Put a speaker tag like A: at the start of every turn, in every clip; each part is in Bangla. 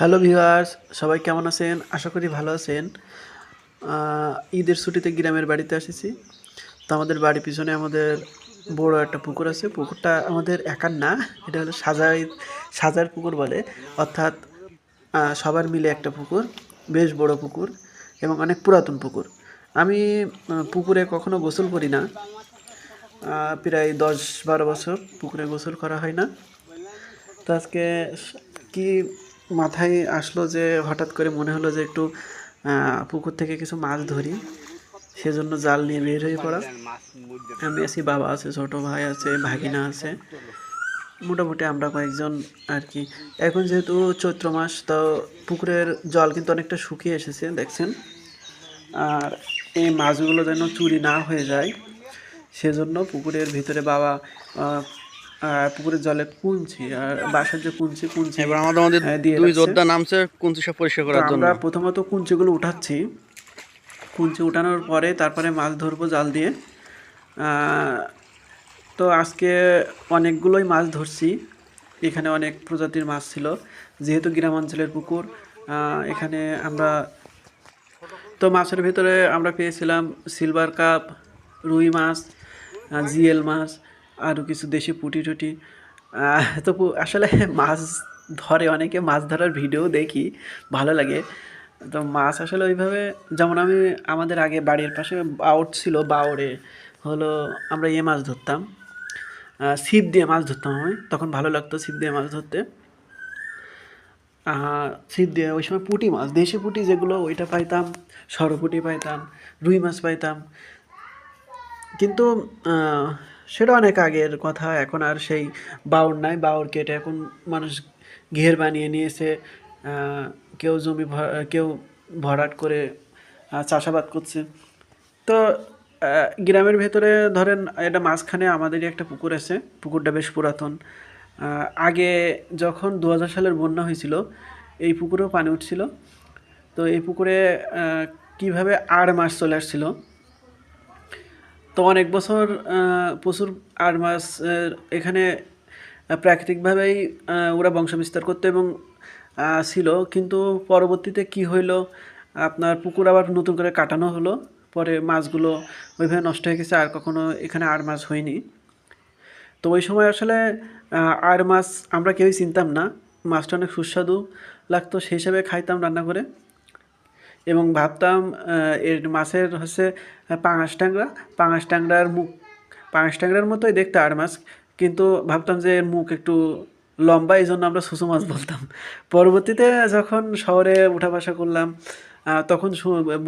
A: হ্যালো ভিউয়ার্স, সবাই কেমন আছেন? আশা করি ভালো আছেন। ঈদের ছুটিতে গ্রামের বাড়িতে এসেছি তো আমাদের বাড়ির পিছনে আমাদের বড় একটা পুকুর আছে। পুকুরটা আমাদের একার না, এটা হলো সাজাই, সাজার পুকুর বলে। অর্থাৎ সবার মিলে একটা পুকুর, বেশ বড় পুকুর এবং অনেক পুরাতন পুকুর। আমি পুকুরে কখনো গোসল করি না। প্রায় দশ বারো বছর পুকুরে গোসল করা হয় না। তো আজকে কি মাথায় আসলো যে হঠাৎ করে মনে হলো যে একটু পুকুর থেকে কিছু মাছ ধরি। সেজন্য জাল নিয়ে বের হয়ে পড়া। আমি আছি, বাবা আছে, ছোট ভাই আছে, ভাগিনা আছে। মোটামুটি আমরা কয়েকজন আর কি। এখন যেহেতু চৈত্র মাস, তো পুকুরের জল কিন্তু অনেকটা শুকিয়ে এসেছে, দেখছেন? আর এই মাছগুলো যেন চুরি না হয়ে যায়, সেজন্য পুকুরের ভিতরে বাবা পুকুরের জলে কুঞ্চি আর বাসার যে কুঞ্চি কুঞ্চি
B: এবার আমাদের মধ্যে
A: হ্যাঁ,
B: দুই যোদ্ধা নামছে কুঞ্চি সব পরিষ্কার করার জন্য
A: আমরা প্রথমত কুঞ্চিগুলো উঠাচ্ছি। কুঞ্চি উঠানোর পরে তারপরে মাছ ধরবো জাল দিয়ে। তো আজকে অনেকগুলোই মাছ ধরছি। এখানে অনেক প্রজাতির মাছ ছিল। যেহেতু গ্রামাঞ্চলের পুকুর এখানে আমরা তো মাছের ভিতরে আমরা পেয়েছিলাম সিলভার কাপ রুই মাছ জিএল মাছ আরও কিছু দেশি পুঁটি টুটি। তো আসলে মাছ ধরে, অনেকে মাছ ধরার ভিডিও দেখি, ভালো লাগে। তো মাছ আসলে ওইভাবে, যেমন আমি আমাদের আগে বাড়ির পাশে বাউট ছিল, বাউরে হলো আমরা ইয়ে মাছ ধরতাম। ছিপ দিয়ে মাছ ধরতাম আমি, তখন ভালো লাগতো ছিপ দিয়ে মাছ ধরতে। ছিপ দিয়ে ওই সময় পুঁটি মাছ, দেশি পুঁটি যেগুলো, ওইটা পাইতাম, সরপুঁটি পাইতাম, রুই মাছ পাইতাম। কিন্তু সেটা অনেক আগের কথা, এখন আর সেই বাউর নাই। বাউর কেটে এখন মানুষ ঘের বানিয়ে নিয়েছে। কেউ জমি কেউ ভরাট করে চাষাবাদ করছে। তো গ্রামের ভেতরে ধরেন এটা মাঝখানে আমাদেরই একটা পুকুর আছে। পুকুরটা বেশ পুরাতন। আগে যখন দু হাজার সালের বন্যা হয়েছিল, এই পুকুরেও পানি উঠছিল। তো এই পুকুরে কীভাবে আড় মাছ চলে আসছিল তো অনেক বছর প্রচুর আর মাছ এখানে প্রাকৃতিকভাবেই ওরা বংশবিস্তার করতো এবং ছিল। কিন্তু পরবর্তীতে কি হইল, আপনার পুকুর আবার নতুন করে কাটানো হলো। পরে মাছগুলো ওইভাবে নষ্ট হয়ে গেছে, আর কখনো এখানে আর মাছ হয়নি। তো ওই সময় আসলে আর মাছ আমরা কেউই চিনতাম না। মাছটা অনেক সুস্বাদু লাগতো, সেই হিসাবে খাইতাম রান্না করে এবং ভাবতাম এর মাছের হচ্ছে পাঙাশ ট্যাংরা। পাঙাশ ট্যাংরার মুখ পাঙাশ ট্যাংরার মতোই দেখতে আর মাছ। কিন্তু ভাবতাম যে এর মুখ একটু লম্বা এই জন্য আমরা সুসু মাছ বলতাম। পরবর্তীতে যখন শহরে উঠা বসা করলাম তখন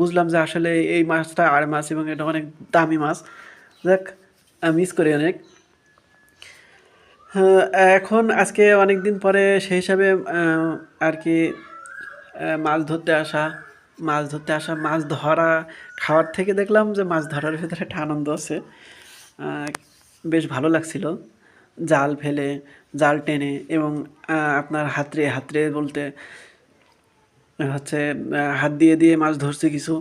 A: বুঝলাম যে আসলে এই মাছটা আর মাছ এবং এটা অনেক দামি মাছ। যাক মিস করি অনেক। হ্যাঁ, এখন আজকে অনেক দিন পরে সেই হিসাবে আর কি মাছ ধরতে আসা মাছ ধরতে আসা, মাছ ধরা খাওয়ার থেকে দেখলাম যে মাছ ধরার ভিতরে একটা আনন্দ আছে। বেশ ভালো লাগছিল। জাল ফেলে, জাল টেনে এবং আপনার হাতড়ে হাতড়ে বলতে হচ্ছে হাত দিয়ে দিয়ে মাছ ধরছে কিছু।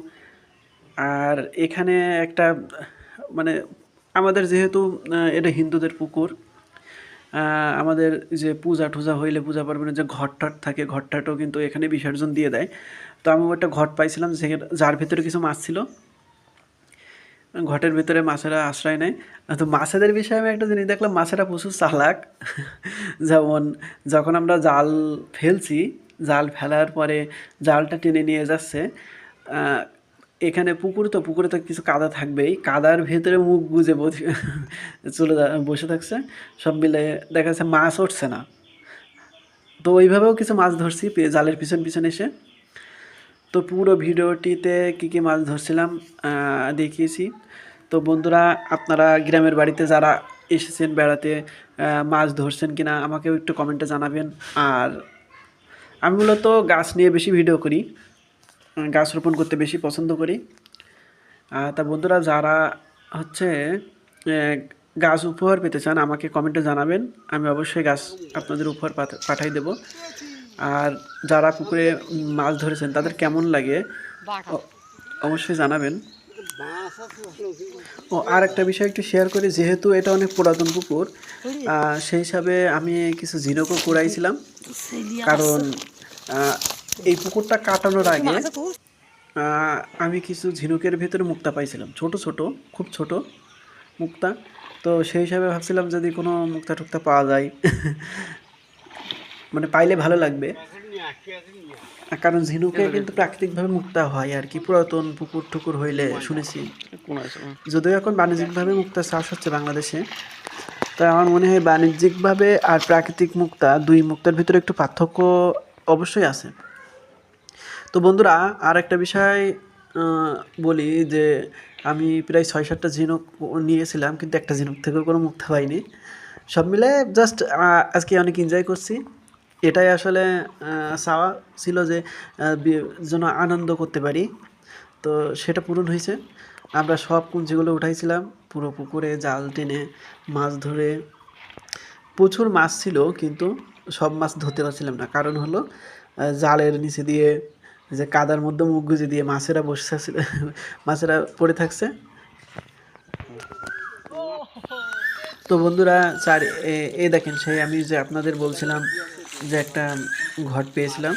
A: আর এখানে একটা মানে আমাদের যেহেতু এটা হিন্দুদের পুকুর আমাদের যে পূজা টুজা হইলে পূজা পার্বণে যে ঘট থাকে ঘটটাটাও কিন্তু এখানে বিসর্জন দিয়ে দেয়। তো আমি একটা ঘট পাইছিলাম যেখানে যার ভিতরে কিছু মাছ ছিল, ঘটের ভিতরে মাছেরা আশ্রয় নেয়। তো মাছেদের বিষয়ে আমি একটা জিনিস দেখলাম, মাছেরা প্রচুর চালাক। যেমন যখন আমরা জাল ফেলছি, জাল ফেলার পরে জালটা টেনে নিয়ে যাচ্ছে এখানে পুকুর তো, পুকুরে তো কিছু কাদা থাকবেই। কাদার ভেতরে মুখ গুজে চলে বসে থাকছে, সব মিলে দেখা যাচ্ছে মাছ উঠছে না। তো ওইভাবেও কিছু মাছ ধরছি জালের পিছন পিছন এসে। তো পুরো ভিডিওটিতে কী কী মাছ ধরছিলাম দেখিয়েছি। তো বন্ধুরা, আপনারা গ্রামের বাড়িতে যারা এসেছেন বেড়াতে মাছ ধরছেন কিনা আমাকেও একটু কমেন্টে জানাবেন। আর আমি মূলত গাছ নিয়ে বেশি ভিডিও করি গাছ রোপণ করতে বেশি পছন্দ করি। তা বন্ধুরা, যারা হচ্ছে গাছ উপহার পেতে চান আমাকে কমেন্টে জানাবেন, আমি অবশ্যই গাছ আপনাদের উপহার পাঠা- পাঠাই দেব। আর যারা পুকুরে মাছ ধরেছেন তাদের কেমন লাগে? অবশ্যই জানাবেন। ও আর একটা বিষয় একটু শেয়ার করি যেহেতু এটা অনেক পুরাতন পুকুর সেই হিসাবে আমি কিছু ঝিনুকও কুড়াইছিলাম। কারণ এই পুকুরটা কাটানোর আগে আমি কিছু ঝিনুকের ভেতরে মুক্তা পাইছিলাম। ছোট ছোট খুব ছোট মুক্তা। তো সেই হিসাবে ভাবছিলাম যদি কোনো মুক্তা টুক্তা পাওয়া যায়। মানে পাইলে ভালো লাগবে। কারণ ঝিনুকে কিন্তু প্রাকৃতিকভাবে মুক্তা হয় আর কি। পুরাতন পুকুর টুকুর হইলে শুনেছি। যদিও এখন বাণিজ্যিকভাবে মুক্তা চাষ হচ্ছে বাংলাদেশে তাই আমার মনে হয় বাণিজ্যিকভাবে আর প্রাকৃতিক মুক্তা দুই মুক্তার ভিতরে একটু পার্থক্য অবশ্যই আছে। তো বন্ধুরা আর একটা বিষয় বলি যে আমি প্রায় ছয় সাতটা ঝিনুক নিয়েছিলাম কিন্তু একটা ঝিনুক থেকেও কোনো মুক্তা পাইনি সব মিলে জাস্ট আজকে অনেক এনজয় করছি। এটাই আসলে চাওয়া ছিল যে যেন আনন্দ করতে পারি। তো সেটা পূরণ হয়েছে। আমরা সব কুঞ্চিগুলো উঠাইছিলাম, পুরো পুকুরে জাল টেনে, মাছ ধরে। প্রচুর মাছ ছিল, কিন্তু সব মাছ ধরতে পারছিলাম না। কারণ হলো জালের নিচে দিয়ে, যে কাদার মধ্যে মুখ গুজে দিয়ে মাছেরা বসে থাকছিল মাছেরা পড়ে থাকছে। তো বন্ধুরা, চার এ- দেখেন, সেই আমি যে আপনাদের বলছিলাম যে একটা ঘট পেয়েছিলাম।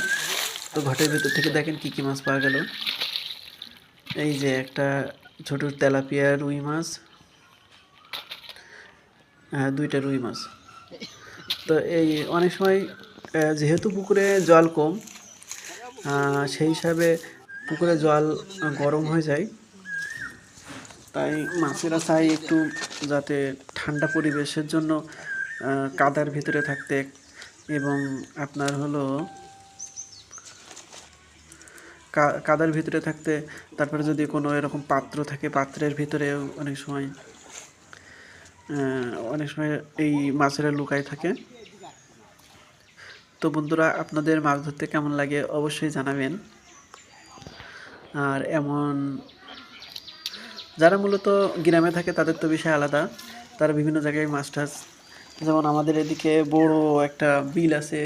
A: তো ঘটের ভিতর থেকে দেখেন কি কি মাছ পাওয়া গেল। এই যে একটা ছোট তেলাপিয়া রুই মাছ। হ্যাঁ দুইটা রুই মাছ। তো এই অনেক সময় যেহেতু পুকুরে জল কম সেই হিসাবে পুকুরে জল গরম হয়ে যায়। তাই মাছেরা চাই একটু যাতে ঠান্ডা পরিবেশের জন্য কাদার ভিতরে থাকতে এবং আপনার হলো কাদার ভিতরে থাকতে, তারপরে যদি কোনো এরকম পাত্র থাকে, পাত্রের ভিতরেও অনেক সময় অনেক সময় এই মাছেরা লুকায় থাকে। তো বন্ধুরা, আপনাদের মাছ ধরতে কেমন লাগে অবশ্যই জানাবেন। আর এমন, যারা মূলত গ্রামে থাকে, তাদের তো বিষয় আলাদা। তারা বিভিন্ন জায়গায় মাছ টাছ যেমন আমাদের এদিকে বড় একটা বিল আছে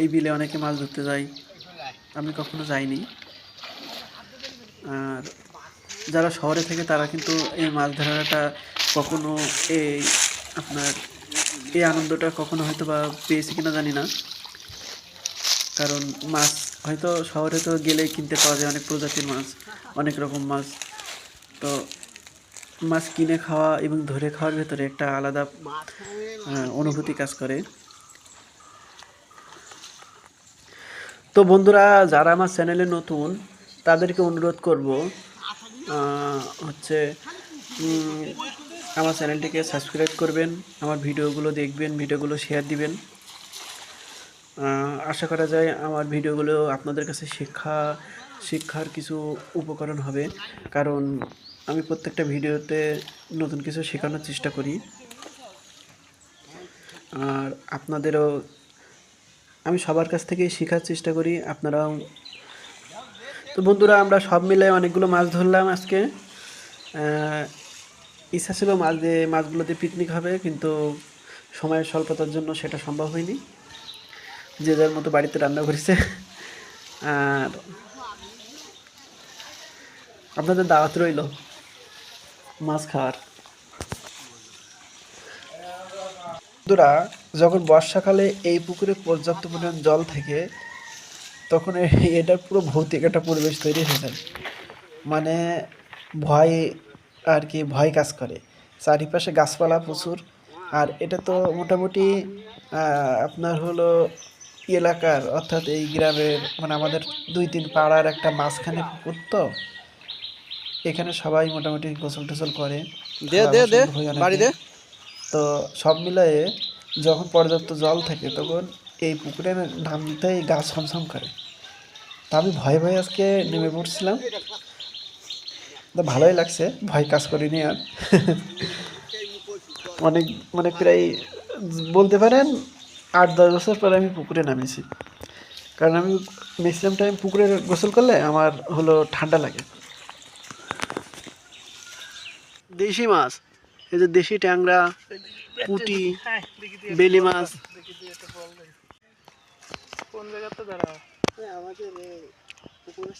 A: এই বিলে অনেকে মাছ ধরতে যায়। আমি কখনো যাইনি। আর যারা শহরে থাকে তারা কিন্তু এই মাছ ধরাটা কখনো এই আপনার এই আনন্দটা কখনো হয়তো বা পেয়েছে কিনা জানি না। কারণ মাছ হয়তো শহরে তো গেলেই কিনতে পাওয়া যায় অনেক প্রজাতির মাছ, অনেক রকম মাছ। তো মাছ কিনে খাওয়া এবং ধরে খাওয়ার ভেতরে একটা আলাদা অনুভূতি কাজ করে। তো বন্ধুরা, যারা আমার চ্যানেলে নতুন, তাদেরকে অনুরোধ করব হচ্ছে আমার চ্যানেলটিকে সাবস্ক্রাইব করবেন, আমার ভিডিওগুলো দেখবেন, ভিডিওগুলো শেয়ার দিবেন। আশা করা যায় আমার ভিডিওগুলো আপনাদের কাছে শিক্ষা, শিক্ষার কিছু উপকরণ হবে। কারণ আমি প্রত্যেকটা ভিডিওতে নতুন কিছু শেখানোর চেষ্টা করি। আর আপনাদেরও, আমি সবার কাছ থেকেই শেখার চেষ্টা করি, আপনারাও। তো বন্ধুরা, আমরা সব মিলে অনেকগুলো মাছ ধরলাম আজকে। ইচ্ছা ছিল মাছ দিয়ে মাছগুলোতে পিকনিক হবে, কিন্তু সময়ের স্বল্পতার জন্য সেটা সম্ভব হয়নি। যে যার মতো বাড়িতে রান্না করেছে। আর আপনাদের দাওয়াত রইল। মাছ খাওয়ার বন্ধুরা, যখন বর্ষাকালে এই পুকুরে পর্যাপ্ত পরিমাণ জল থাকে, তখন এ- এটা পুরো ভৌতিক একটা পরিবেশ তৈরি হয়ে যায়। মানে ভয় আর কি, ভয় কাজ করে। চারিপাশে গাছপালা প্রচুর। আর এটা তো মোটামুটি আপনার হলো এলাকার, অর্থাৎ এই গ্রামের মানে আমাদের দুই তিন পাড়ার একটা মাঝখানে পুকুর তো। এখানে সবাই মোটামুটি গোসল টোসল করে
B: দে দে দে
A: গোসল
B: বাড়ি দে।
A: তো সব মিলিয়ে যখন পর্যাপ্ত জল থাকে তখন এই পুকুরে নামতেই গা ছমছম করে। তা আমি ভয়ে ভয়ে আজকে নেমে পড়ছিলাম। তো ভালোই লাগছে ভয় কাজ করিনি আর। অনেক মানে প্রায় বলতে পারেন আট দশ বছর পরে আমি পুকুরে নামেছি। কারণ আমি ম্যাক্সিমাম টাইম পুকুরে গোসল করলে আমার হলো ঠান্ডা লাগে। দেশি মাছ এই যে দেশি ট্যাংরা পুটি বেলি মাছ।
B: কোন জায়গাতে দাঁড়াও?
A: আমাদের পুকুরের